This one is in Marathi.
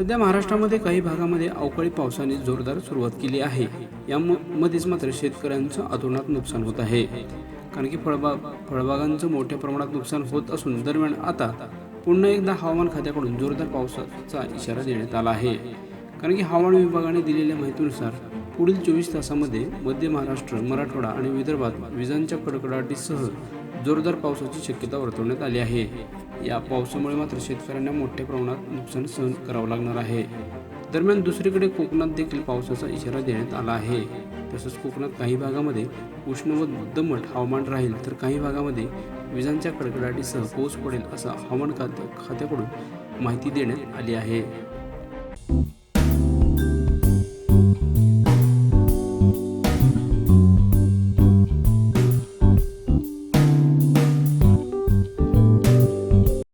सध्या महाराष्ट्रामध्ये काही भागामध्ये अवकाळी पावसाने जोरदार सुरुवात केली आहे. यामध्येच मात्र शेतकऱ्यांचं अतोनात नुकसान होत आहे. कारण की फळबाग फळबागांचं मोठ्या प्रमाणात नुकसान होत असून दरम्यान आता पुन्हा एकदा हवामान खात्याकडून जोरदार पावसाचा इशारा देण्यात आला आहे. कारण की हवामान विभागाने दिलेल्या माहितीनुसार पुढील चोवीस तासामध्ये मध्य महाराष्ट्र मराठवाडा आणि विदर्भात विजांच्या कडकडाटीसह जोरदार पावसाची शक्यता वर्तवण्यात आली आहे. या पावसामुळे मात्र शेतकऱ्यांना मोठ्या प्रमाणात नुकसान सहन करावं लागणार आहे. दरम्यान दुसरीकडे कोकणात देखील पावसाचा इशारा देण्यात आला आहे. तसंच कोकणात काही भागामध्ये उष्ण व दमट हवामान राहील तर काही भागामध्ये विजांच्या कडकडाटीसह पाऊस पडेल असं हवामान खात्या खात्याकडून माहिती देण्यात आली आहे.